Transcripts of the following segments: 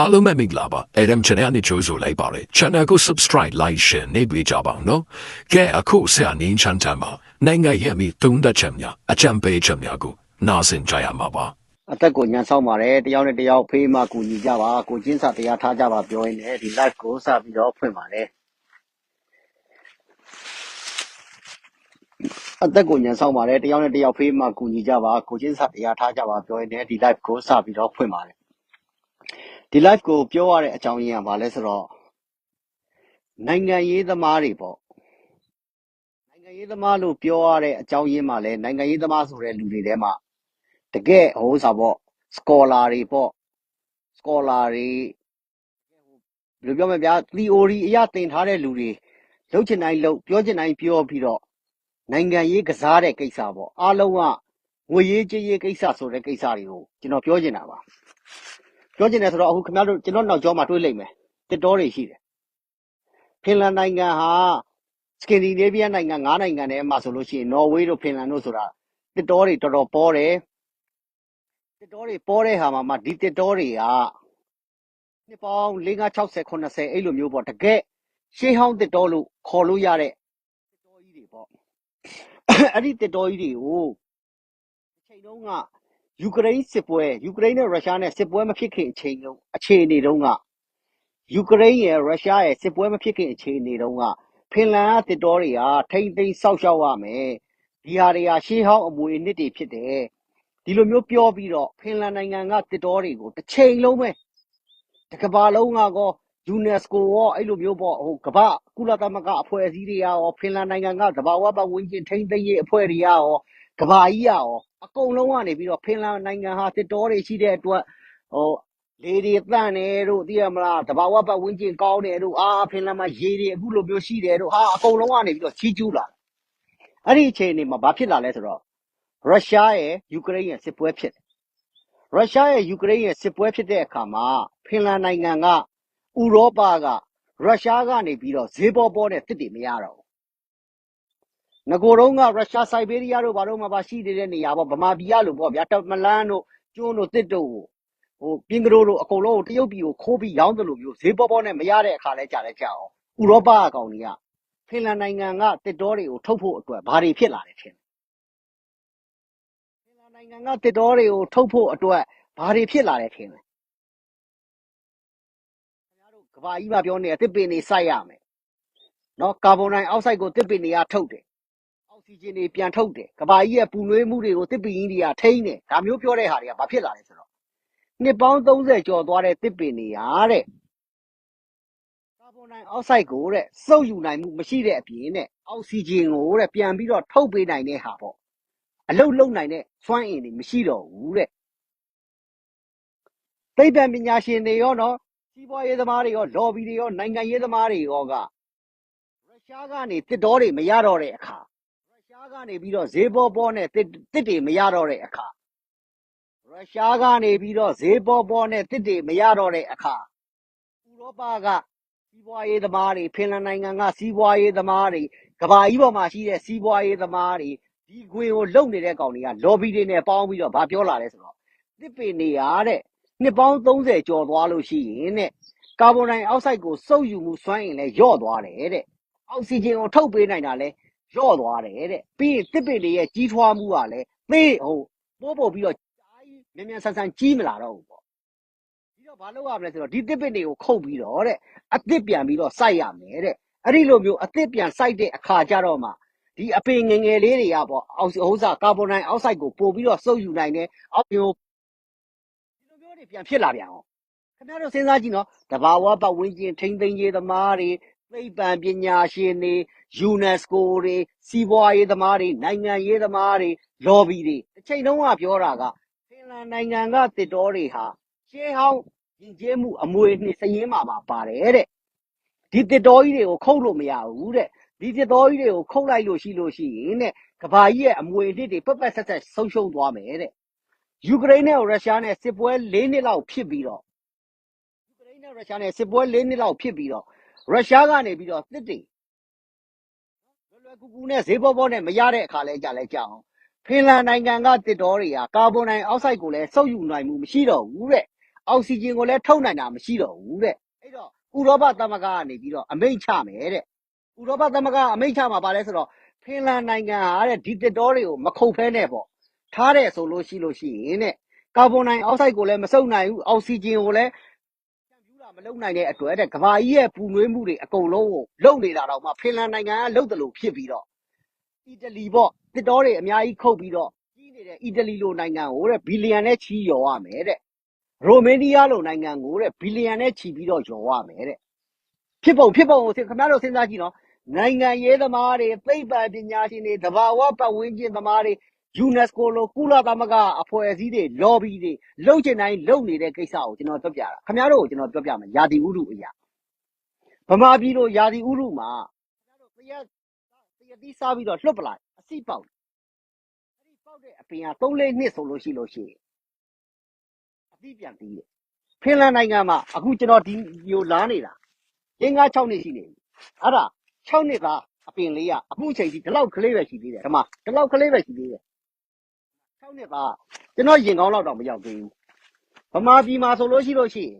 အားလုံးပဲမင်္ဂလာပါ Adam Channel နဲ့ကြိုဆိုလိုက်ပါတယ် Channel ကို Subscribe Like Share နေပေးကြပါဦးနော်ကဲအခုဆရာနင်းချန်တမ်းမှာနိုင်ငံရဲ့မိသုံးသက်ချက်များအကြံပေးချက်များကိုနားဆင်ကြရမှာပါအသက်ကိုညှန်ဆောင်ပါတယ်တယောက်နဲ့တယောက်ဖေးမှကူညီကြပါကိုချင်းစာတရားထားကြပါပြောရင်းနဲ့ဒီ live ကိုစပြီးတော့ဖွင့်ပါတယ်အသက်ကိုညှန်ဆောင်ပါတယ်တယောက်နဲ့တယောက်ဖေးမှကူညီကြပါကိုချင်းစာတရားထားကြပါပြောရင်းနဲ့ဒီ live ကိုစပြီးတော့ဖွင့်ပါတယ် ဒီ live ကိုပြောရတဲ့အကြောင်းရင်းကဘာလဲဆိုတော့နိုင်ငံရေးသမားတွေပေါ့နိုင်ငံရေးသမားလို့ပြောရတဲ့အကြောင်းရင်းမှာလဲနိုင်ငံရေးသမားဆိုတဲ့လူတွေထဲမှာတကယ်ဟိုဥစားပေါ့ scholar တွေပေါ့ scholar တွေဘယ်လိုပြောမလဲဗျာ theory အရသင်ထားတဲ့လူတွေလှုပ်ချင်တိုင်းလှုပ်ပြောချင်တိုင်းပြောပြီးတော့နိုင်ငံရေးကစားတဲ့ကိစ္စပေါ့အားလုံးကငွေရေးကြေးရေးကိစ္စဆိုတဲ့ကိစ္စတွေကိုကျွန်တော်ပြောချင်တာပါ ပြောချင်တယ်ဆိုတော့အခုခင်ဗျားတို့ကျွန်တော်နောက်ကျောမှာတွေးလိုက်မယ်တစ်တော်တွေရှိတယ်ဖင်လန်နိုင်ငံဟာစကင်ဒီနေဗီးယားနိုင်ငံ၅နိုင်ငံထဲမှာဆိုလို့ရှိရင်နော်ဝေးတို့ဖင်လန်တို့ဆိုတာတစ်တော်တွေတော်တော်ပေါ်တယ်တစ်တော်တွေပေါ်တဲ့ဟာမှာမှဒီတစ်တော်တွေကနှစ်ပေါင်း50 60 80အဲ့လိုမျိုးပေါ့တကယ်ရှေးဟောင်းတစ်တော်လို့ခေါ်လို့ရတဲ့တစ်တော်ကြီးတွေပေါ့အဲ့ဒီတစ်တော်ကြီးတွေကိုအချိန်တုန်းက ယူကရိန်းစစ်ပွဲယူကရိန်းနဲ့ရုရှားနဲ့စစ်ပွဲမဖြစ်ခင်အချိန်တုန်းအခြေအနေတုန်းကယူကရိန်းရဲ့ရုရှားရဲ့စစ်ပွဲမဖြစ်ခင်အခြေအနေတုန်းကဖင်လန်ကတစ်တော်တွေဟာထိမ့်သိမ်းစောက်ရှောက်ရမယ်ဒီဟာတွေဟာရှေးဟောင်းအမွေအနှစ်တွေဖြစ်တယ်ဒီလိုမျိုးပြောပြီးတော့ဖင်လန်နိုင်ငံကတစ်တော်တွေကိုတစ်ချိန်လုံးပဲတကဘာလုံးကကော UNESCO ရောအဲ့လိုမျိုးပေါ့ဟိုကမ္ဘာကုလသမဂ္ဂအဖွဲ့အစည်းတွေရောဖင်လန်နိုင်ငံကတဘာဝပတ်ဝန်းကျင်ထိန်းသိမ်းရေးအဖွဲ့တွေရော ကဘာကြီးရောအကုန်လုံးကနေပြီးတော့ဖင်လန်နိုင်ငံဟာတစ်တော်တွေရှိတဲ့အတွက်ဟိုလေတွေတန့်တယ်တို့သိရမလားတဘာဝပတ်ဝန်းကျင်ကောင်းတယ်တို့အာဖင်လန်မှာရေတွေအခုလိုမျိုးရှိတယ်တို့ဟာအကုန်လုံးကနေပြီးတော့ချီးကျူးလာအဲ့ဒီအချိန်နေမှာဘာဖြစ်လာလဲဆိုတော့ရုရှားရဲ့ယူကရိန်းရဲ့စစ်ပွဲဖြစ်တယ်ရုရှားရဲ့ယူကရိန်းရဲ့စစ်ပွဲဖြစ်တဲ့အခါမှာဖင်လန်နိုင်ငံကဥရောပကရုရှားကနေပြီးတော့ဈေးပေါ်ပေါ်တဲ့တစ်တွေမရတော့ဘူး ငကိုတော့ကရုရှားစိုက်ဘေးရီးယားတို့ဘာလို့မှပါရှိနေတဲ့နေရာပေါ့ဗမာပြည်ကလို့ပေါ့ဗျာတမလန်းတို့ကျွန်းတို့တစ်တို့ကိုဟိုပြင်ကလေးတို့အကုန်လုံးကိုတရုတ်ပြည်ကိုခိုးပြီးရောင်းတယ်လို့မျိုးဈေးပေါ်ပေါ်နဲ့မရတဲ့အခါလဲကြာလဲကြာအောင်ဥရောပအကောင်တွေကဖင်လန်နိုင်ငံကတစ်တော်တွေကိုထုတ်ဖို့အတွက်ဘာတွေဖြစ်လာတယ်ထင်ဖင်လန်နိုင်ငံကတစ်တော်တွေကိုထုတ်ဖို့အတွက်ဘာတွေဖြစ်လာတယ်ထင်လဲခင်ဗျားတို့ကဘာကြီးမှာပြောနေတစ်ပင်တွေစိုက်ရမယ်နော်ကာဗွန်ဒိုင်အောက်ဆိုက်ကိုတစ်ပင်တွေကထုတ်တယ် အောက်ဆီဂျင်တွေပြန်ထုတ်တယ်ကဘာကြီးရဲ့ပူနွေးမှုတွေကိုတစ်ပင်ကြီးတွေကထိန်းတယ်ဒါမျိုးပြောတဲ့ဟာတွေကဘာဖြစ်လာလဲဆိုတော့နှစ်ပေါင်း30ကျော်သွားတဲ့တစ်ပင်တွေဟာတဲ့ကာဗွန်ဒိုင်အောက်ဆိုက်ကိုတဲ့စုပ်ယူနိုင်မှုမရှိတဲ့အပြင်တဲ့အောက်ဆီဂျင်ကိုတဲ့ပြန်ပြီးတော့ထုတ်ပေးနိုင်တဲ့ဟာပေါ့အလုတ်လုံနိုင်တဲ့စွမ်းအင်တွေမရှိတော့ဘူးတဲ့သိပ္ပံပညာရှင်တွေရောနော်စီးပွားရေးသမားတွေရောလော်ဘီတွေရောနိုင်ငံရေးသမားတွေရောကရုရှားကနေတစ်တော်တွေမရတော့တဲ့အခါရုရှား ကနေပြီးတော့ဈေးပေါ်ပေါ်နဲ့တစ်တစ်တွေမရတော့တဲ့အခါရုရှားကနေပြီးတော့ဈေးပေါ်ပေါ်နဲ့တစ်တွေမရတော့တဲ့အခါဥရောပကစီးပွားရေးသမားတွေဖင်လန်နိုင်ငံကစီးပွားရေးသမားတွေကဘာကြီးပေါ်မှာရှိတဲ့စီးပွားရေးသမားတွေဒီခွေကိုလုံနေတဲ့ကောင်တွေကလော်ဘီတွေနဲ့ပေါင်းပြီးတော့ဗာပြောလာလဲဆိုတော့တစ်ပင်နေရတဲ့နှစ်ပေါင်း30ကျော်သွားလို့ရှိရင်တဲ့ကာဗွန်ဒိုင်အောက်ဆိုက်ကိုစုပ်ယူမှုစွမ်းအင်လဲယော့သွားတယ်တဲ့အောက်ဆီဂျင်ကိုထုတ်ပေးနိုင်တာလဲ ယော့သွားတယ်တဲ့ပြီးရင်တစ်ပင်တွေရဲ့ကြီးထွားမှုကလည်းသေဟိုပိုးပို့ပြီးတော့ကြားကြီးမြန်မြန်ဆန်ဆန်ကြီးမလာတော့ဘူးပေါ့ပြီးတော့ဘာလုပ်ရမလဲဆိုတော့ဒီတစ်ပင်တွေကိုခုတ်ပြီးတော့တဲ့အသစ်ပြန်ပြီးတော့စိုက်ရမယ်တဲ့အဲ့ဒီလိုမျိုးအသစ်ပြန်စိုက်တဲ့အခါကျတော့မှဒီအပင်ငယ်ငယ်လေးတွေကပေါ့အောက်ဟိုစားကာဗွန်ဒိုင်အောက်ဆိုက်ကိုပို့ပြီးတော့စုပ်ယူနိုင်တယ်အောက်မျိုးဒီလိုမျိုးတွေပြန်ဖြစ်လာပြန်အောင်ခင်ဗျားတို့စဉ်းစားကြည့်နော်တဘာဝပတ်ဝန်းကျင်ထိမ့်သိမ်းရေးသမားတွေ သိပ္ပံပညာရှင်တွေ UNESCO တွေစီးပွားရေးသမားတွေနိုင်ငံရေးသမားတွေလော်ဘီတွေတစ်ချိန်လုံးကပြောတာကဖင်လန်နိုင်ငံကတစ်တော်တွေဟာရှေးဟောင်းယဉ်ကျေးမှုအမွေနှစ်စည်ရင်းမှာပါပါတယ်တဲ့ဒီတစ်တော်ကြီးတွေကိုခုတ်လို့မရဘူးတဲ့ဒီတစ်တော်ကြီးတွေကိုခုတ်လိုက်လို့ရှိလို့ရှိရင်တဲ့ကဘာကြီးရဲ့အမွေနှစ်တွေပက်ပက်ဆက်ဆက်ဆုံးရှုံးသွားမယ်တဲ့ယူကရိန်းနဲ့ရုရှားနဲ့စစ်ပွဲ၄နှစ်လောက်ဖြစ်ပြီးတော့ယူကရိန်းနဲ့ရုရှားနဲ့စစ်ပွဲ၄နှစ်လောက်ဖြစ်ပြီးတော့ ရုရှားကနေပြီးတော့တစ်တွေလွယ်လွယ်ကူကူနဲ့ဈေးပေါ်ပေါ်နဲ့မရတဲ့အခါလဲကြာလဲကြာအောင်ဖင်လန်နိုင်ငံကတစ်တော်တွေဟာကာဗွန်ဒိုင်အောက်ဆိုက်ကိုလည်းစုပ်ယူနိုင်မှုမရှိတော့ဘူးတဲ့အောက်ဆီဂျင်ကိုလည်းထုတ်နိုင်တာမရှိတော့ဘူးတဲ့အဲ့တော့ဥရောပသမဂ္ဂကနေပြီးတော့အမိန့်ချမယ်တဲ့ဥရောပသမဂ္ဂကအမိန့်ချမှာပါလဲဆိုတော့ဖင်လန်နိုင်ငံဟာတဲ့ဒီတစ်တော်တွေကိုမခုတ်ဖဲနဲ့ပေါ့ထားတဲ့ဆိုလို့ရှိလို့ရှိရင်တဲ့ကာဗွန်ဒိုင်အောက်ဆိုက်ကိုလည်းမစုပ်နိုင်ဘူးအောက်ဆီဂျင်ကိုလည်းဖြန့်ဖြူးတာမ လုပ်နိုင်တဲ့အတွက်တဲ့ကမ္ဘာကြီးရဲ့ပူနွေးမှုတွေအကုန်လုံးကိုလုံနေတာတော့မှဖင်လန်နိုင်ငံကလုံတယ်လို့ဖြစ်ပြီးတော့အီတလီပေါ့တစ်တော်တွေအများကြီးခုတ်ပြီးတော့ကြီးနေတဲ့အီတလီလိုနိုင်ငံကိုတဲ့ဘီလီယံနဲ့ချီရော်ရမယ်တဲ့ရိုမေးနီးယားလိုနိုင်ငံကိုတဲ့ဘီလီယံနဲ့ချီပြီးတော့ရော်ရမယ်တဲ့ဖြစ်ပုံဖြစ်ပုံကိုခင်ဗျားတို့စဉ်းစားကြည့်နော်နိုင်ငံရေးသမားတွေသိပ္ပံပညာရှင်တွေတဘာဝပတ်ဝန်းကျင်သမားတွေ UNESCO လို ကုလသမဂ္ဂအဖွဲ့အစည်းတွေ lobby တွေလှုပ်ချင်တိုင်းလှုပ်နေတဲ့ကိစ္စကို ကျွန်တော်ပြောပြတာ ခင်ဗျားတို့ကို ကျွန်တော်ပြောပြမယ်ယာတီဥရုအရာဗမာပြည်လိုယာတီဥရုမှာခင်ဗျားတို့တရက်တရက်တီးစားပြီးတော့ လွတ်ပလိုက် အစိပေါက်အဲ့ဒီပေါက်တဲ့အပင်က3လေးနှစ်ဆိုလို့ရှိလို့ရှိရင်အပြီးပြန်ပြီးတယ် ဖင်လန်နိုင်ငံမှာ အခု ကျွန်တော် ဒီမျိုးလာနေတာရင်းကား6နှစ်ရှိနေပြီ အဲ့ဒါ6နှစ်သား အပင်လေးက အခုအချိန်ကြီးဒီလောက်ကလေးပဲ ရှိသေးတယ် ဒီမှာဒီလောက်ကလေးပဲ ရှိသေးတယ် 6နှစ်သားကျွန်တော်ရင်ကောင်းလောက်တော့မရောက်သေးဘူးဗမာပြည်မှာဆိုလို့ရှိလို့ရှိရင်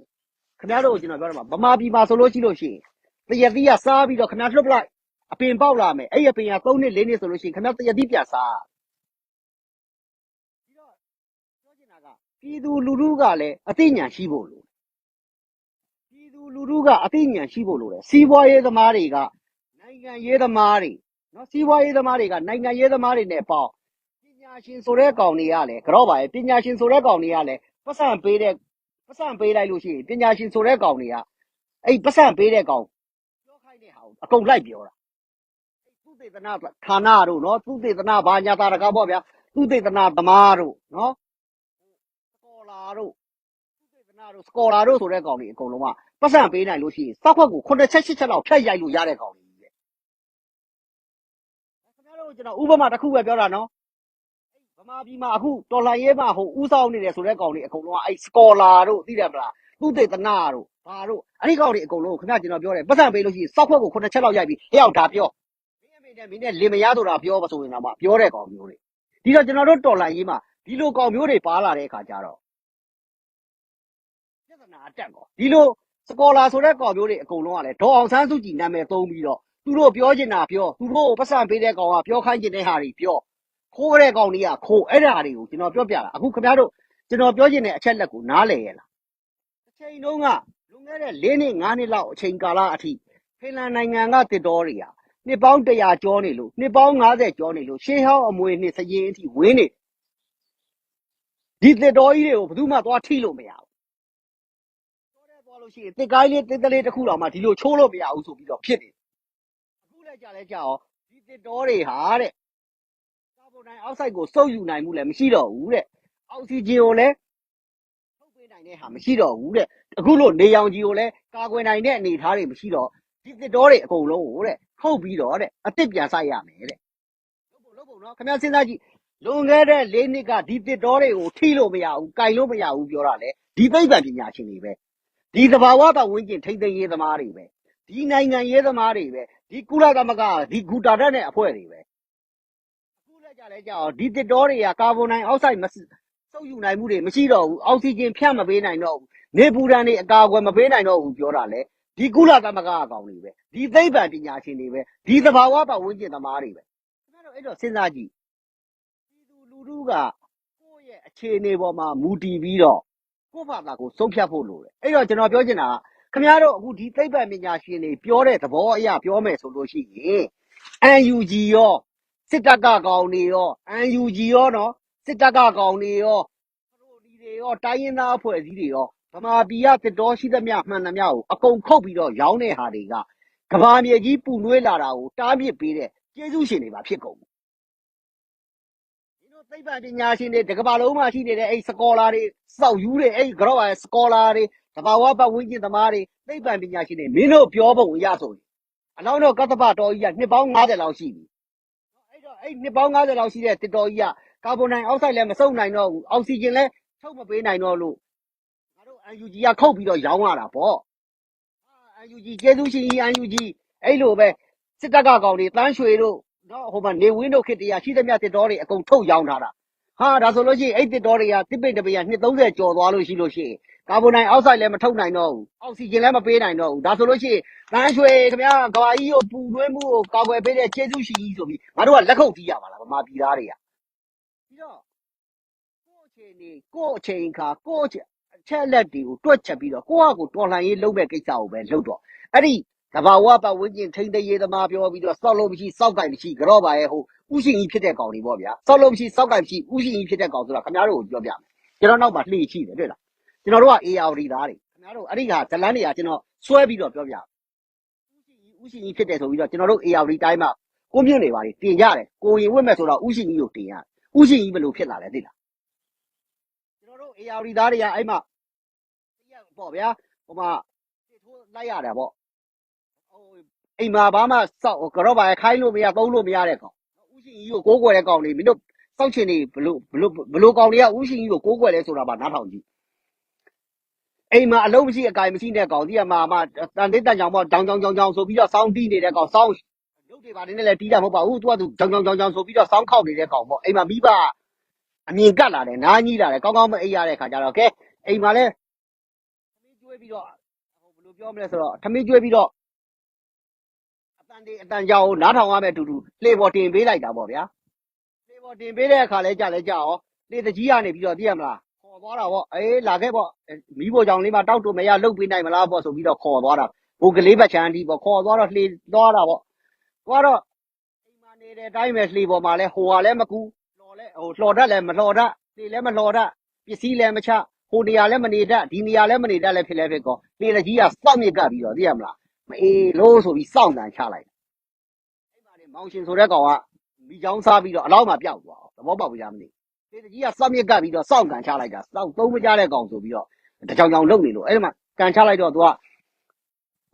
ခင်ဗျားတို့ကိုကျွန်တော်ပြောရမှာဗမာပြည်မှာဆိုလို့ရှိလို့ရှိရင်တရက်သီးကစားပြီးတော့ခင်ဗျားလွတ်ပလိုက်အပင်ပေါက်လာမယ်အဲ့ဒီအပင်က3နှစ်4နှစ်ဆိုလို့ရှိရင်ခင်ဗျားတရက်သီးပြန်စားပြီးတော့ပြောချင်တာကပြည်သူလူထုကလည်းအသိဉာဏ်ရှိဖို့လိုတယ်ပြည်သူလူထုကအသိဉာဏ်ရှိဖို့လိုတယ်စီးပွားရေးသမားတွေကနိုင်ငံရေးသမားတွေနော်စီးပွားရေးသမားတွေကနိုင်ငံရေးသမားတွေနဲ့ပေါင်းပ ညာရှင်ဆိုတဲ့ကောင်တွေကလည်းကြော့ပါရဲ့ပညာရှင်ဆိုတဲ့ကောင်တွေကလည်းပတ်စံပေးတဲ့ပတ်စံပေးလိုက်လို့ရှိရင်ပညာရှင်ဆိုတဲ့ကောင်တွေကအဲ့ပတ်စံပေးတဲ့ကောင်ပြောခိုင်းတဲ့ဟာကိုအကုန်လိုက်ပြောတာအဲ့သူတေသနာဌာနတို့နော်သူတေသနာဘာညာတာတကားပေါ့ဗျာသူတေသနာသမားတို့နော်စကောလာတို့သုတေသနတို့စကောလာတို့ဆိုတဲ့ကောင်တွေအကုန်လုံးကပတ်စံပေးနိုင်လို့ရှိရင်စောက်ခွက်ကို9ချက်10ချက်လောက်ဖြတ်ရိုက်လို့ရတဲ့ကောင်တွေကြီးပဲခင်ဗျားတို့ကျွန်တော်ဥပမာတစ်ခုပဲပြောတာနော်အဲ့ ဗမာပြည်မှာအခုတော်လှန်ရေးမှာဟိုဥဆောင်နေတယ်ဆိုတဲ့ကောင်တွေအကုန်လုံးကအဲ့စကောလာတို့သိတယ်မလားသုတေသနတို့ဘာတို့အဲ့ဒီကောင်တွေအကုန်လုံးကိုခင်ဗျားကျွန်တော်ပြောတယ်ပတ်စံပေးလို့ရှိရင်စောက်ခွက်ကို9ချက်လောက်ရိုက်ပြီးဟဲ့အောင်ဒါပြောမင်းအမေနဲ့မင်းနဲ့လင်မယားဆိုတာပြောပါဆိုရင်တော့မှပြောတဲ့ကောင်မျိုးတွေဒီတော့ကျွန်တော်တို့တော်လှန်ရေးမှာဒီလိုကောင်မျိုးတွေပါလာတဲ့အခါကျတော့ပြဿနာအတက်ကောဒီလိုစကောလာဆိုတဲ့ကောင်မျိုးတွေအကုန်လုံးကလည်းဒေါ်အောင်ဆန်းစုကြည်နာမည်သုံးပြီးတော့သူတို့ပြောချင်တာပြောသူတို့ကိုပတ်စံပေးတဲ့ကောင်ကပြောခိုင်းချင်တဲ့ဟာတွေပြော ခိုးတဲ့ကောင်တွေကခိုးအဲ့ဒါတွေကိုကျွန်တော်ပြောပြတာအခုခင်ဗျားတို့ကျွန်တော်ပြောချင်တဲ့အချက်လက်ကိုနားလည်ရဲ့လားတစ်ချိန်တုန်းကလွန်ခဲ့တဲ့၄နှစ်၅နှစ်လောက်အချိန်ကာလအထိဖင်လန်နိုင်ငံကတစ်တော်တွေဟာနှစ်ပေါင်း100ကျော်နေလို့နှစ်ပေါင်း90ကျော်နေလို့ရှေးဟောင်းအမွေနှစ်စရင်အထိဝင်းနေဒီတစ်တော်ကြီးတွေကိုဘယ်သူမှသွားထိလို့မရဘူးပြောတဲ့သွားလို့ရှိရင်တစ်ကိုင်းလေးတစ်တလေးတစ်ခုတော့မှဒီလိုချိုးလို့မရဘူးဆိုပြီးတော့ဖြစ်နေအခုလည်းကြာလဲကြာအောင်ဒီတစ်တော်တွေဟာတဲ့ ကာဗွန်ဒိုင်အောက်ဆိုက်ကိုစုပ်ယူနိုင်မှုလည်းမရှိတော့ဘူးတဲ့အောက်ဆီဂျင်ကိုလည်းထုတ်ပေးနိုင်တဲ့ဟာမရှိတော့ဘူးတဲ့အခုလို့နေရောင်ကြီးကိုလည်းကာကွယ်နိုင်တဲ့အနေအထားတွေမရှိတော့ဒီတစ်တော်တွေအကုန်လုံးကိုတဲ့ထုတ်ပြီးတော့တဲ့အစ်စ်ပြန်ဆိုင်ရမယ်တဲ့လုပ်ဖို့လုပ်ဖို့နော်ခင်ဗျားစဉ်းစားကြည့်လွန်ခဲ့တဲ့၄နှစ်ကဒီတစ်တော်တွေကိုထိလို့မရဘူး၊ကင်လို့မရဘူးပြောတာလေဒီသိပ္ပံပညာရှင်တွေပဲဒီသဘာဝပတ်ဝန်းကျင်ထိမ့်သိမ်းရေးသမားတွေပဲဒီနိုင်ငံရေးသမားတွေပဲဒီကုလသမဂ္ဂဒီဂူတာတက်တဲ့အဖွဲ့တွေပဲအခုလည်း ကြလဲကြအောင်ဒီတစ်တော်တွေကကာဗွန်ဒိုင်အောက်ဆိုက်မစုပ်ယူနိုင်မှုတွေမရှိတော့ဘူးအောက်ဆီဂျင်ဖြန့်မပေးနိုင်တော့ဘူးနေပူဒဏ်တွေအကာအကွယ်မပေးနိုင်တော့ဘူးပြောတာလေဒီကုလသမဂ္ဂအကောင်တွေပဲဒီသိပ္ပံပညာရှင်တွေပဲဒီသဘာဝပတ်ဝန်းကျင်သမားတွေပဲခင်ဗျားတို့အဲ့တော့စဉ်းစားကြည့်ပြည်သူလူထုကကိုယ့်ရဲ့အခြေအနေပေါ်မှာမူတည်ပြီးတော့ကိုယ့်ဘာသာကိုဆုံးဖြတ်ဖို့လိုတယ်အဲ့တော့ကျွန်တော်ပြောချင်တာကခင်ဗျားတို့အခုဒီသိပ္ပံပညာရှင်တွေပြောတဲ့သဘောအရပြောမယ်ဆိုလို့ရှိရင် UNG ရော စစ်တပ်ကကောင်တွေရော UNG ရောနော်စစ်တပ်ကကောင်တွေရောပရိုဒီတွေရောတိုင်းရင်းသားအဖွဲ့အစည်းတွေရောဗမာပြည်ကတစ်တော်ရှိသမျှမှန်သမျှကိုအကုန်ခုတ်ပြီးတော့ရောင်းတဲ့ဟာတွေကကဘာမြေကြီးပူနွေးလာတာကိုတားမြစ်ပေးတဲ့ကျေးဇူးရှင်တွေပါဖြစ်ကုန်တယ်ဒီလိုသိပ္ပံပညာရှင်တွေတစ်ကမ္ဘာလုံးမှာရှိနေတဲ့အဲ့စကောလာတွေစောက်ယူတဲ့အဲ့ကြောက်ရစကောလာတွေတဘာဝပတ်ဝန်းကျင်သမားတွေသိပ္ပံပညာရှင်တွေမင်းတို့ပြောပုံအရဆိုရင်အလောင်းတော့ကတ္တပတော်ကြီးကနှစ်ပေါင်း90လောက်ရှိပြီအဲ့တော့ အဲ့နှစ်ပေါင်း90လောက်ရှိတဲ့တစ်တော်ကြီးကကာဗွန်ဒိုင်အောက်ဆိုက်လည်းမစုပ်နိုင်တော့ဘူးအောက်ဆီဂျင်လည်းထုတ်မပေးနိုင်တော့လို့ငါတို့ UNG ကခုတ်ပြီးတော့ရောင်းရတာပေါ့ UNG ကျေးဇူးရှင်ကြီး UNG အဲ့လိုပဲစစ်တပ်ကကောင်တွေတန်းရွှေတို့နော်ဟိုမှာနေဝင်းတို့ခေတ္တရာရှိသမျှတစ်တော်တွေအကုန်ထုတ်ရောင်းထားတာဟာဒါဆိုလို့ရှိရင်အဲ့တစ်တော်တွေကတစ်ပိတ်တစ်ပိတ်ကနှစ်30ကျော်သွားလို့ရှိလို့ရှိရင် ကကာဗွန်ဒိုင်အောက်ဆိုက်လည်းမထုတ်နိုင်တော့ဘူးအောက်ဆီဂျင်လည်းမပေးနိုင်တော့ဘူးဒါဆိုလို့ရှိရင်တန်းရွှေခင်ဗျာကဘာကြီးကိုပူတွင်းမှုကိုကာကွယ်ပေးတဲ့ကျေးဇူးရှိကြီးဆိုပြီးငါတို့ကလက်ခုပ်တီးရပါလားဗမာပြည်သားတွေကပြီးတော့ကိုယ့်အချိန်နေကိုယ့်အချိန်ခါကိုယ့်အချက်အချက်လက်တွေကိုတွက်ချက်ပြီးတော့ကိုယ့်ဟာကိုယ်တော်လှန်ရေးလုပ်မဲ့ကိစ္စကိုပဲလုပ်တော့အဲ့ဒီကဘာဝပတ်ဝန်းကျင်ထိန်းသိမ်းရေးသမားပြောပြီးတော့စောက်လို့မရှိစောက်ကင်မရှိကြော့ပါရဲ့ဟိုဥရှင်ကြီးဖြစ်တဲ့ကောင်တွေပေါ့ဗျာစောက်လို့မရှိစောက်ကင်မရှိဥရှင်ကြီးဖြစ်တဲ့ကောင်ဆိုတာခင်ဗျားတို့ကိုပြောပြမယ်ကျွန်တော်နောက်မှာလှေရှိတယ်တွေ့လား ကျွန်တော်တို့က AR သားတွေခင်ဗျားတို့အဲ့ဒီဟာဇလန်းတွေကကျွန်တော်စွဲပြီးတော့ပြောပြဥရှင်ကြီးဥရှင်ကြီးဖြစ်တယ်ဆိုပြီးတော့ကျွန်တော်တို့ AR တိုင်းမှာကိုမြင့်နေပါလေတင်ကြတယ်ကိုရင်ဝတ်မဲ့ဆိုတော့ဥရှင်ကြီးကိုတင်ရတယ်ဥရှင်ကြီးဘယ်လိုဖြစ်လာလဲသိလားကျွန်တော်တို့ AR သားတွေကအဲ့မှာတရားပေါ့ဗျာဟိုမှာထိုးလိုက်ရတယ်ပေါ့ဟိုအိမ်မှာဘာမှစောက်ကြော့ပါရခိုင်းလို့မရသုံးလို့မရတဲ့ကောင်ဥရှင်ကြီးကိုကိုးကွယ်တဲ့ကောင်တွေမင်းတို့စောက်ချင်နေဘလို့ဘလို့ဘလို့ကောင်တွေကဥရှင်ကြီးကိုကိုးကွယ်လဲဆိုတာပါနားထောင်ကြည့် အိမ်မှာအလုံးမရှိအကင်မရှိတဲ့ကောင်ဒီကမှာမှတန်တိတ်တန်ကြောင်ပေါ့ကြောင်ကြောင်ကြောင်ကြောင်ဆိုပြီးတော့စောင်းတီးနေတဲ့ကောင်စောင်းရုပ်တွေပါနေနဲ့လည်းတီးတာမဟုတ်ပါဘူးသူကသူကြောင်ကြောင်ကြောင်ကြောင်ဆိုပြီးတော့စောင်းခောက်နေတဲ့ကောင်ပေါ့အိမ်မှာမိဘအမြင်ကတ်လာတယ်နားကြီးလာတယ်ကောင်းကောင်းမအိပ်ရတဲ့ခါကျတော့ကဲအိမ်မှာလည်းသမီးကျွေးပြီးတော့ဟိုဘယ်လိုပြောမလဲဆိုတော့သမီးကျွေးပြီးတော့အတန်တေအတန်ကြောင်ကိုနားထောင်ရမယ်အတူတူလှေပေါ်တင်ပေးလိုက်တာပေါ့ဗျာလှေပေါ်တင်ပေးတဲ့အခါလဲကြာလဲကြာရောလှေတကြီးကနေပြီးတော့သိရမလား ခေါ်သွားတာပေါ့အေးလာခဲ့ပေါ့မီးပေါ်ကြောင်လေးမှာတောက်တူမရလုတ်ပေးနိုင်မလားပေါ့ဆိုပြီးတော့ခေါ်သွားတာဘိုကလေးပတ်ချမ်းတီးပေါ့ခေါ်သွားတော့လှေသွားတာပေါ့သွားတော့အိမ်မှာနေတဲ့အတိုင်းပဲလှေပေါ်မှာလဲဟိုဟာလဲမကူလှော်လဲဟိုလှော်တတ်လဲမလှော်တတ်လှေလဲမလှော်တတ်ပစ္စည်းလဲမချဟိုနေရာလဲမနေတတ်ဒီနေရာလဲမနေတတ်လဲဖြစ်လဲဖြစ်ကောလှေတကြီးကစောင့်မြစ်ကပ်ပြီးတော့သိရမလားမအေးလို့ဆိုပြီးစောင့်တန်ချလိုက်အဲ့မှာနေမောင်ရှင်ဆိုတဲ့ကောင်ကမိချောင်းစားပြီးတော့အလောက်မှပျောက်သွားအောင်သဘောပေါက်ပြီလားမသိ ဘူးဒီတကြီးကစောင့်မြစ်ကပ်ပြီးတော့စောင့်ကန်ချလိုက်တာစောင့်သုံးမကြတဲ့ကောင်ဆိုပြီးတော့တကြောင်ကြောင်လုံနေလို့အဲ့ဒီမှာကန်ချလိုက်တော့သူက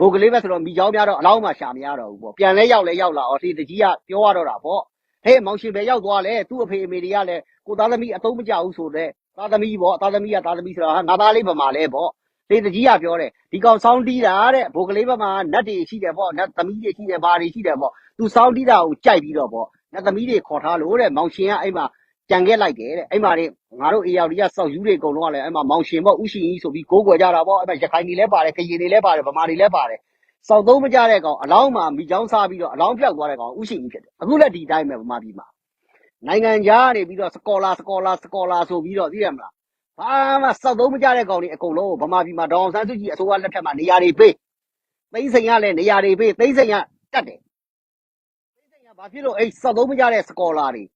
ဘိုကလေးပဲဆိုတော့မိချောင်းများတော့အလောင်းမှရှာမရတော့ဘူးပေါ့ပြန်လဲရောက်လဲရောက်လာအော်ဒီတကြီးကပြောရတော့တာပေါ့ဟဲ့မောင်ရှင်ပဲရောက်သွားလဲသူ့အဖေအမေတွေကလည်းကိုသားသမီးအသုံးမကြဘူးဆိုတော့သားသမီးပေါ့သားသမီးကသားသမီးဆိုတော့ဟာငါသားလေးဗမာလဲပေါ့ဒီတကြီးကပြောတယ်ဒီကောင်စောင်းတီးတာတဲ့ဘိုကလေးဘက်မှာနတ်တွေရှိတယ်ပေါ့နတ်သမီးတွေရှိတယ်ဘာတွေရှိတယ်ပေါ့သူစောင်းတီးတာကိုကြိုက်ပြီးတော့ပေါ့နတ်သမီးတွေခေါ်ထားလို့တဲ့မောင်ရှင်ကအဲ့မှာ ကြံခဲ့လိုက်တယ်တဲ့အဲ့မှာလေငါတို့ AR တွေကစောက်ယူတွေအကုန်လုံးကလည်းအဲ့မှာမောင်ရှင်ပေါ့ဥရှင်ကြီးဆိုပြီးကိုးကွယ်ကြတာပေါ့အဲ့မှာရခိုင်တွေလည်းပါတယ်ကရင်တွေလည်းပါတယ်ဗမာတွေလည်းပါတယ်စောက်သုံးမကြတဲ့ကောင်အလောင်းမှာမိချောင်းစားပြီးတော့အလောင်းပြောက်သွားတဲ့ကောင်ဥရှင်ကြီးဖြစ်တယ်အခုလည်းဒီတိုင်းပဲဗမာပြည်မှာနိုင်ငံခြားကနေပြီးတော့စကောလာစကောလာစကောလာဆိုပြီးတော့သိရမလားဘာမှစောက်သုံးမကြတဲ့ကောင်တွေအကုန်လုံးကိုဗမာပြည်မှာဒေါအောင်ဆန်းစုကြည်အစိုးရလက်ထက်မှာနေရာတွေပေးသိန်းစိန်ကလည်းနေရာတွေပေးသိန်းစိန်ကတတ်တယ်သိန်းစိန်ကဘာဖြစ်လို့အဲ့စောက်သုံးမကြတဲ့စကောလာတွေဟို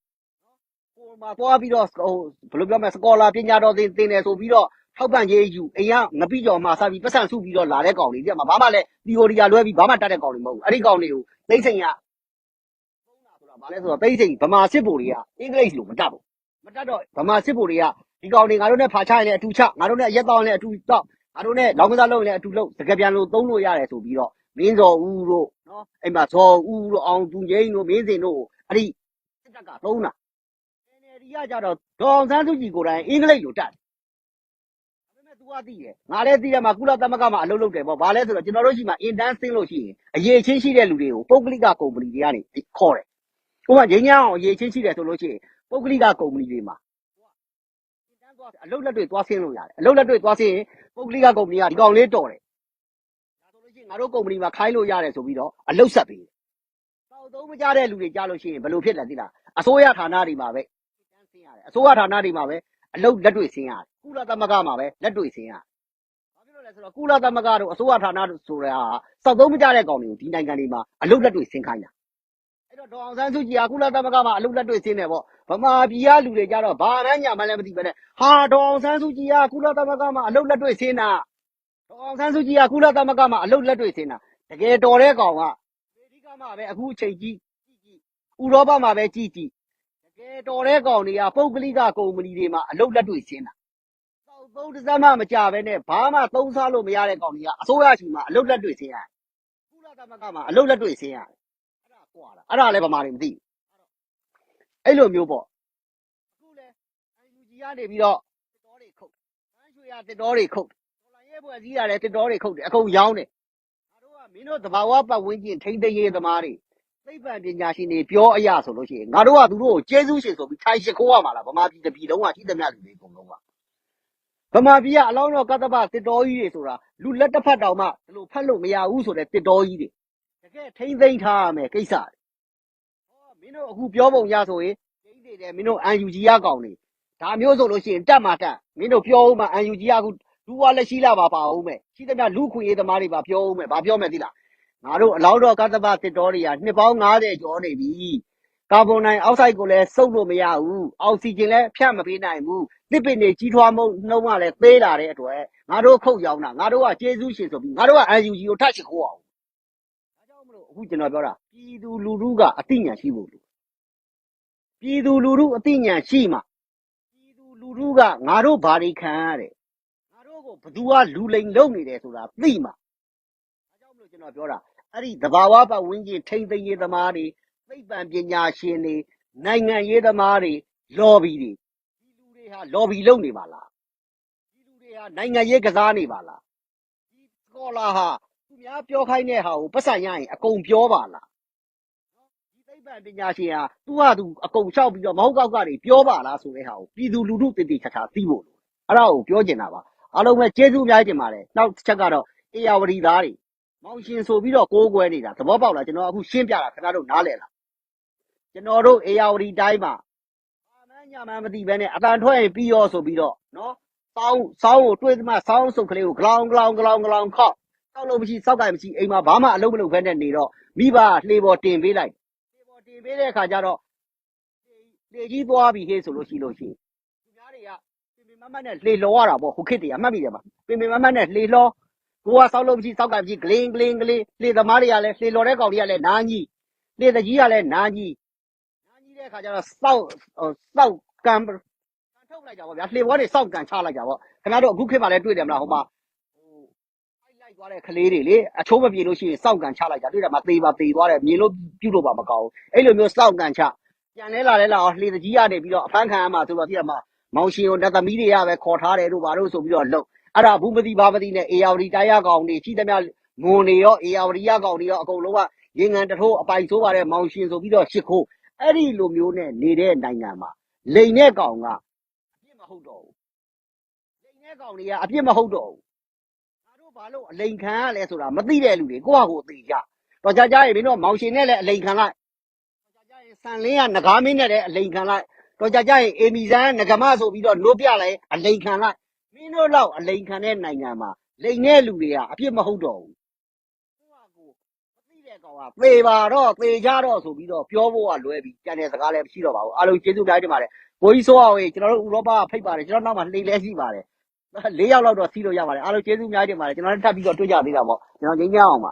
မှာသွားပြီးတော့ဟိုဘယ်လိုပြောမလဲစကောလာပညာတော်သင်သင်တယ်ဆိုပြီးတော့ထောက်ပံ့ရေးယူအိမ်ကငပိကျော်မှာစပြီးပတ်စံစုပြီးတော့လာတဲ့ကောင်တွေဒီမှာဘာမှလည်းဒီဟိုဒီကလွဲပြီးဘာမှတတ်တဲ့ကောင်တွေမဟုတ်ဘူးအဲ့ဒီကောင်တွေကိုသိမ့်စိန်ကသုံးတာဆိုတာဘာလဲဆိုတော့သိမ့်စိန်ဗမာစစ်ဗိုလ်တွေကအင်္ဂလိပ်လိုမတတ်ဘူးမတတ်တော့ဗမာစစ်ဗိုလ်တွေကဒီကောင်တွေငါတို့နဲ့ဖာချရင်လည်းအတူချငါတို့နဲ့ရက်တောင်းလည်းအတူတော့ငါတို့နဲ့လောင်းကစားလုပ်ရင်လည်းအတူလုပ်တကယ်ပြန်လို့သုံးလို့ရတယ်ဆိုပြီးတော့မင်းစော်ဦးတို့နော်အဲ့မှာဇော်ဦးတို့အောင်သူငိမ့်တို့မင်းစင်တို့အဲ့ဒီစစ်တပ်ကသုံးတာ NLD ကကြတော့ဒေါအောင်ဆန်းစုကြည်ကိုယ်တိုင်အင်္ဂလိပ်လိုတတ်တယ်ဒါပေမဲ့ तू ကသိတယ်ငါလည်းသိတယ်မှာကုလသမဂ္ဂမှာအလုပ်လုပ်တယ်ပေါ့ဘာလဲဆိုတော့ကျွန်တော်တို့ရှိမှာ intern ဆင်းလို့ရှိရင်အရေးချင်းရှိတဲ့လူတွေကိုပုဂ္ဂလိကကုမ္ပဏီတွေကနေခေါ်တယ်ဥပမာငင်းညအောင်အရေးချင်းရှိတယ်ဆိုလို့ရှိရင်ပုဂ္ဂလိကကုမ္ပဏီတွေမှာ intern သွားအလုပ်လက်တွေသွားဆင်းလို့ရတယ်အလုပ်လက်တွေသွားဆင်းရင်ပုဂ္ဂလိကကုမ္ပဏီကဒီကောင်လေးတော်တယ်ဒါဆိုလို့ရှိရင်ငါတို့ကုမ္ပဏီမှာခိုင်းလို့ရတယ်ဆိုပြီးတော့အလုပ်ဆက်ပေးတယ်တောက်သုံးမကြတဲ့လူတွေကြားလို့ရှိရင်ဘယ်လိုဖြစ်လဲသိလားအစိုးရဌာနတွေမှာပဲတန်းဆင်း ရတယ်အစိုးရဌာနတွေမှာပဲအလုပ်လက်တွေ့ဆင်းရတယ်ကုလသမဂ္ဂမှာပဲလက်တွေ့ဆင်းရတယ်ဘာဖြစ်လို့လဲဆိုတော့ကုလသမဂ္ဂတို့အစိုးရဌာနတို့ဆိုတာဟာစောက်သုံးမကြတဲ့ကောင်တွေကိုဒီနိုင်ငံတွေမှာအလုပ်လက်တွေ့ဆင်းခိုင်းတာအဲ့တော့ဒေါအောင်ဆန်းစုကြည်ကကုလသမဂ္ဂမှာအလုပ်လက်တွေ့ဆင်းတယ်ပေါ့ဗမာပြည်ကလူတွေကြတော့ဘာမှညာမှလည်းမသိပဲနဲ့ဟာဒေါအောင်ဆန်းစုကြည်ကကုလသမဂ္ဂမှာအလုပ်လက်တွေ့ဆင်းတာဒေါအောင်ဆန်းစုကြည်ကကုလသမဂ္ဂမှာအလုပ်လက်တွေ့ဆင်းတာတကယ်တော်တဲ့ကောင်ကအမေရိကမှာပဲအခုအချိန်ကြီးကြည့်ကြည့်ဥရောပမှာပဲကြည့်ကြည့်တ ကယ်တော်တဲ့ကောင်တွေကပုဂ္ဂလိကကုမ္ပဏီတွေမှာအလုပ်လက်တွေ့ရှင်းတာသောက်သုံးတစ်စက်မှမကြပဲနဲ့ဘာမှသုံးစားလို့မရတဲ့ကောင်တွေကအစိုးရရှိမှာအလုပ်လက်တွေ့ရှင်းရတယ်ကုလသမဂ္ဂမှာအလုပ်လက်တွေ့ရှင်းရတယ်အဲ့ဒါကွာတာအဲ့ဒါလည်းဗမာတွေမသိဘူးအဲ့လိုမျိုးပေါ့အခုလဲ UNG ကနေပြီးတော့တစ်တော်တွေခုတ်ဟန်းရွှေရတစ်တော်တွေခုတ်ဒေါ်လာရဲပွဲစည်းရတယ်တစ်တော်တွေခုတ်တယ်အကုန်ရောင်းတယ်ငါတို့ကမင်းတို့သဘာဝပတ်ဝန်းကျင်ထိမ့်သိမ်းရေးသမားတွေ သိပ္ပံပညာရှင်တွေပြောအရဆိုလို့ရှိရင်ငါတို့ကသူတို့ကိုကျေးဇူးရှင်ဆိုပြီးထိုင်ရှိခိုးရမှာလားဗမာပြည်တစ်ပြည်လုံးကရှိသမျှလူတွေအကုန်လုံးကဗမာပြည်ကအလောင်းတော်ကတ္တပတစ်တော်ကြီးတွေဆိုတာလူလက်တစ်ဖက်တောင်မှဒီလိုဖတ်လို့မရဘူးဆိုတဲ့တစ်တော်ကြီးတွေတကယ်ထိမ့်သိမ့်ထားရမယ်ကိစ္စတွေဟောမင်းတို့အခုပြောပုံရဆိုရင်ကျင်းနေတယ်မင်းတို့ UNG ရကောင်နေဒါမျိုးဆိုလို့ရှိရင်တက်မှာတက်မင်းတို့ပြောဦးမှာ UNG ရအခုလူဝါလက်ရှိလာပါပါအောင်မယ်ရှိသမျှလူခွင့်ရေးသမားတွေပါပြောဦးမယ်ဘာပြောမယ်သိလား ငါတို့အလောင်းတော်ကတ္တပတစ်တော်တွေကနှစ်ပေါင်း90ကျော်နေပြီကာဗွန်ဒိုင်အောက်ဆိုက်ကိုလည်းစုပ်လို့မရဘူးအောက်ဆီဂျင်လည်းဖြတ်မပေးနိုင်ဘူးတစ်ပင်တွေကြီးထွားမှုနှုံးကလည်းသေးလာတဲ့အတွက်ငါတို့ခုတ်ရောင်းတာငါတို့ကကျေးဇူးရှင်ဆိုပြီးငါတို့က UNG ကိုထပ်ချခိုးအောင်ဒါကြောင့်မလို့အခုကျွန်တော်ပြောတာပြည်သူလူထုကအသိဉာဏ်ရှိဖို့လိုပြည်သူလူထုအသိဉာဏ်ရှိမှပြည်သူလူထုကငါတို့ဘာတွေခံရတယ်ငါတို့ကိုဘသူကလူလိန်လုပ်နေတယ်ဆိုတာသိမှဒါကြောင့်မလို့ကျွန်တော်ပြောတာ အဲ့ဒီသဘာဝပတ်ဝန်းကျင်ထိမ့်သိမ်းရေးသမားတွေသိပ္ပံပညာရှင်တွေနိုင်ငံရေးသမားတွေလော်ဘီတွေဒီလူတွေဟာ lobby လုပ်နေပါလားဒီလူတွေဟာနိုင်ငံရေးကစားနေပါလားဒီစကောလာဟာသူများပြောခိုင်းတဲ့ဟာကိုပတ်စံရရင်အကုန်ပြောပါလားနော်ဒီသိပ္ပံပညာရှင်ဟာသူ့ဟာသူအကုန်လျှောက်ပြီးတော့မဟုတ်ကောက်ကနေပြောပါလားဆိုတဲ့ဟာကိုပြည်သူလူထုတည်တည်ချာချာသိဖို့လိုအဲ့ဒါကိုပြောချင်တာပါအားလုံးပဲကျေးဇူးအများကြီးတင်ပါတယ်နောက်တစ်ချက်ကတော့အေယာဝတီသားတွေ မောင်ရှင်ဆိုပြီးတော့ကိုးကွယ်နေတာသဘောပေါက်လားကျွန်တော်အခုရှင်းပြတာခင်ဗျားတို့နားလည်လားကျွန်တော်တို့အေယာဝတီတိုင်းမှာအာမန်းညာမန်းမသိဘဲနဲ့အတန်ထွက်ရင်ပြီးရောဆိုပြီးတော့နော်စောင်းစောင်းကိုတွေးသမှစောင်းစုပ်ကလေးကိုဂလောင်ဂလောင်ဂလောင်ဂလောင်ခောက်စောက်လို့မရှိစောက်ကင်မရှိအိမ်မှာဘာမှအလုပ်မလုပ်ဘဲနဲ့နေတော့မိဘလှေပေါ်တင်ပေးလိုက်လှေပေါ်တင်ပေးတဲ့အခါကျတော့လှေကြီးသွားပြီဟေးဆိုလို့ရှိလို့ရှိရင်သူများတွေကပင်ပင်မမတ်နဲ့လှေလောရတာပေါ့ဟိုခေတ်တည်းအမှတ်မိတယ်မှာပင်ပင်မမတ်နဲ့လှေလော ကိုကစောက်လို့မရှိစောက်ကင်မရှိဂလင်းဂလင်းဂလင်းလှေသမားတွေကလည်းလှေလော်တဲ့ကောင်တွေကလည်းနားကြီးလှေတကြီးကလည်းနားကြီးနားကြီးတဲ့အခါကျတော့စောက်ဟိုစောက်ကံကန်ထုတ်လိုက်ကြပါဗျာလှေဘောတွေစောက်ကန်ချလိုက်ကြပါခင်ဗျားတို့အခုခေတ်မှာလည်းတွေ့တယ်မလားဟိုမှာဟိုအိုက်လိုက်သွားတဲ့ကလေးတွေလေအချိုးမပြေလို့ရှိရင်စောက်ကန်ချလိုက်ကြတွေ့တယ်မှာသေပါသေသွားတယ်မြင်လို့ပြုတ်လို့ပါမကောင်းဘူးအဲ့လိုမျိုးစောက်ကန်ချပြန်လဲလာလဲလာအောင်လှေတကြီးကနေပြီးတော့အဖမ်းခံရမှာဆိုတော့ပြရမှာမောင်ရှင်ကိုနတ်သမီးတွေကပဲခေါ်ထားတယ်တို့ဘာလို့ဆိုပြီးတော့လှုပ် အဲ့ဒါဘူးမသိဘာမသိနဲ့အေယာဝတီတရားကောင်တွေရှိသမျှငုံနေရောအေယာဝတီရကောင်တွေရောအကုန်လုံးကရေငန်တထိုးအပိုင်ဆိုးပါတဲ့မောင်ရှင်ဆိုပြီးတော့ရှ िख ိုးအဲ့ဒီလိုမျိုးနဲ့နေတဲ့နိုင်ငံမှာလိန်တဲ့ကောင်ကအပြစ်မဟုတ်တော့ဘူးလိန်တဲ့ကောင်တွေကအပြစ်မဟုတ်တော့ဘူးငါတို့ဘာလို့အလိန်ခံရလဲဆိုတာမသိတဲ့လူတွေကိုယ့်ဟာကိုယ်သိကြတော့ကြကြရင်မင်းတို့မောင်ရှင်နဲ့လည်းအလိန်ခံလိုက်တော့ကြကြရင်ဆန်လင်းကငကားမင်းနဲ့လည်းအလိန်ခံလိုက်တော့ကြကြရင်အေမီဇန်ငကမဆိုပြီးတော့နိုးပြလိုက်အလိန်ခံလိုက် မင်းတို့လောက်အလိန်ခံတဲ့နိုင်ငံမှာလိန်တဲ့လူတွေကအပြစ်မဟုတ်တော့ဘူးကိုယ့်ဟာကိုယ်မသိတဲ့ကောင်ကသေပါတော့သေကြတော့ဆိုပြီးတော့ပြောဖို့ကလွဲပြီးကြံတဲ့စကားလည်းမရှိတော့ပါဘူးအားလုံးကျေးဇူးများတင်ပါတယ်ဘိုးကြီးဆိုအောင်ကျွန်တော်တို့ဥရောပကဖိတ်ပါတယ်ကျွန်တော်နောက်မှာလှိမ့်လဲရှိပါတယ်၄ယောက်လောက်တော့စီးလို့ရပါတယ်အားလုံးကျေးဇူးများတင်ပါတယ်ကျွန်တော်လည်းထပ်ပြီးတော့တွေ့ကြသေးတာပေါ့ကျွန်တော်ငြိမ်းချမ်းအောင်ပါ